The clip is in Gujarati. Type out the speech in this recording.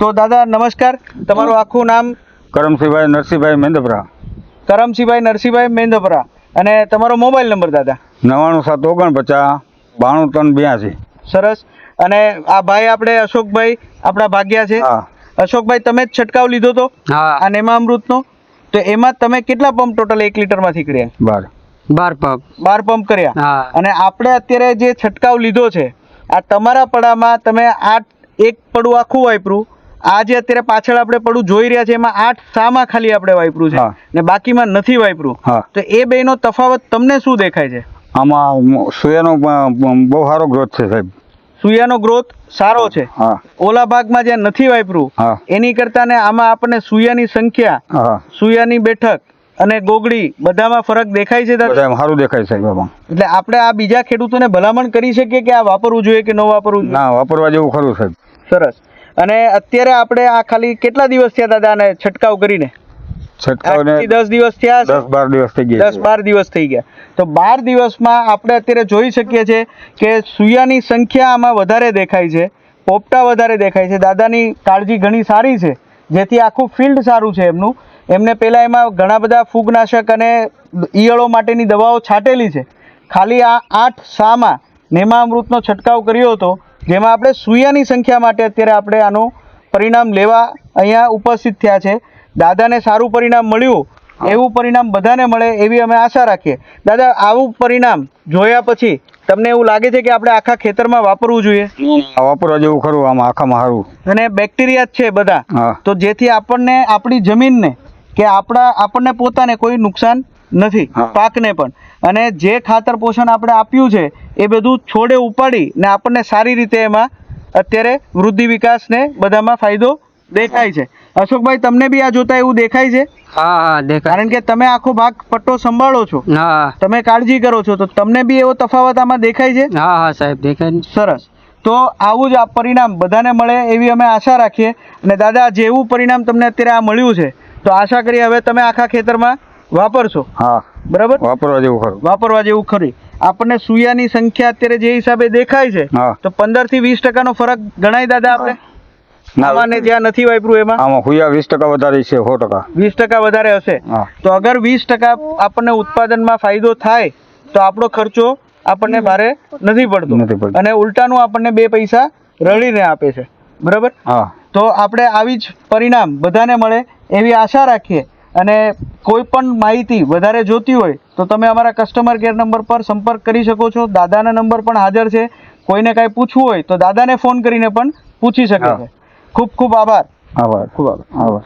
તો દાદા નમસ્કાર. તમારું આખું નામ? કરમસિંહભાઈ નરસિંહભાઈ મેંદપરા કરમસિંહભાઈ નરસિંહભાઈ મેંદપરા અને તમારો મોબાઈલ નંબર દાદા? નવાણું સાત ઓગણપચાસ બાણું ત્રણ બ્યાસી. સરસ. અને આ ભાઈ આપણે અશોકભાઈ આપણા ભાગ્યા છે. અશોકભાઈ તમે જ છંટકાવ લીધો તો? હા. આ નેમામૃતનો? તો એમાં તમે કેટલા પંપ ટોટલ એક લીટરમાંથી કર્યા? બાર. બાર પંપ. બાર પંપ કર્યા. અને આપણે અત્યારે જે છંટકાવ લીધો છે આ તમારા પડામાં તમે આઠ એક પડું આખું વાપરું. આ જે અત્યારે પાછળ આપણે પડું જોઈ રહ્યા છે એમાં આઠ સામાં ખાલી આપણે વાપરું છે ને બાકીમાં નથી વાપરું તો એ બેનો તફાવત તમને શું દેખાય છે? આમાં સોયાનો બહુ સારો ગ્રોથ છે સાહેબ. સુયાનો ગ્રોથ સારો છે. ઓલા ભાગમાં જ્યાં નથી વાપરું એની કરતા ને આમાં આપણને સુયાની સંખ્યા સુયાની બેઠક અને ગોગડી બધામાં ફરક દેખાય છે સારું દેખાય સાહેબ એટલે આપણે આ બીજા ખેડૂતોને ભલામણ કરી શકીએ કે આ વાપરવું જોઈએ કે ન વાપરવું ના વાપરવા જેવું ખરું સાહેબ. સરસ. અને અત્યારે આપણે આ ખાલી કેટલા દિવસ થયા દાદા આને છંટકાવ કરીને? છંટકાવને દસ દિવસ થયા દસ બાર દિવસ થઈ ગયા દસ બાર દિવસ થઈ ગયા. તો બાર દિવસમાં આપણે અત્યારે જોઈ શકીએ છીએ કે સુયાની સંખ્યા આમાં વધારે દેખાય છે પોપટા વધારે દેખાય છે. દાદાની કાળજી ઘણી સારી છે જેથી આખું ફિલ્ડ સારું છે એમનું. એમને પહેલાં એમાં ઘણા બધા ફૂગનાશક અને ઈયળો માટેની દવાઓ છાંટેલી છે. ખાલી આ આઠ સામાં નેમામૃતનો છંટકાવ કર્યો હતો. જેમાં આપણે સૂયાની સંખ્યા માટે અત્યારે આપણે આનું પરિણામ લેવા અહીંયા ઉપસ્થિત થયા છે. દાદાને સારું પરિણામ મળ્યું એવું પરિણામ બધાને મળે એવી અમે આશા રાખીએ. દાદા આવું પરિણામ જોયા પછી તમને એવું લાગે છે કે આપણે આખા ખેતરમાં વાપરવું જોઈએ? વાપરવા જેવું ખરું આમાં આખામાં સારું. અને બેક્ટેરિયા જ છે બધા. તો જેથી આપણને આપણી જમીનને કે આપણા આપણને પોતાને કોઈ નુકસાન નથી પાકને પણ. અને જે ખાતર પોષણ આપણે આપ્યું છે એ બધું છોડે ઉપાડી ને આપણને સારી રીતે એમાં અત્યારે વૃદ્ધિ વિકાસને બધામાં ફાયદો દેખાય છે. અશોકભાઈ તમને બી આ જોતા એવું દેખાય છે? હા હા કારણ કે તમે આખો ભાગ પટ્ટો સંભાળો છો. હા તમે કાળજી કરો છો તો તમને બી એવો તફાવત આમાં દેખાય છે? હા હા સાહેબ દેખાય. સરસ. તો આવું જ આ પરિણામ બધાને મળે એવી અમે આશા રાખીએ. અને દાદા જેવું પરિણામ તમને અત્યારે આ મળ્યું છે તો આશા કરીએ હવે તમે આખા ખેતરમાં વાપરશો. હા. બરાબર? વાપરવા જેવું ખરું. વાપરવા જેવું ખરી. આપણને સુયાની સંખ્યા અત્યારે જે હિસાબે દેખાય છે તો પંદરથી વીસ ટકાનો ફરક ગણાય દાદા આપણે? આમાં જ્યાં નથી વાપર્યું એમાં? આમાં હુયા વીસ ટકા વધારે છે સો ટકા. વીસ ટકા વધારે હશે. તો અગર વીસ ટકા આપણને ઉત્પાદનમાં ફાયદો થાય તો આપણો ખર્ચો આપણને ભારે નથી પડતો. નથી પડતો. અને ઉલટાનું આપણને બે પૈસા રળીને આપે છે. બરાબર? હા. તો આપણે આવી જ પરિણામ બધાને મળે. એવી આશા રાખીએ. અને કોઈ પણ માહિતી વધારે જોતી હોય તો તમે અમારા કસ્ટમર કેર નંબર પર સંપર્ક કરી શકો છો. દાદાના નંબર પણ હાજર છે. કોઈને કાંઈ પૂછવું હોય તો દાદાને ફોન કરીને પણ પૂછી શકે છે. ખૂબ ખૂબ આભાર. આભાર. ખૂબ આભાર. આભાર.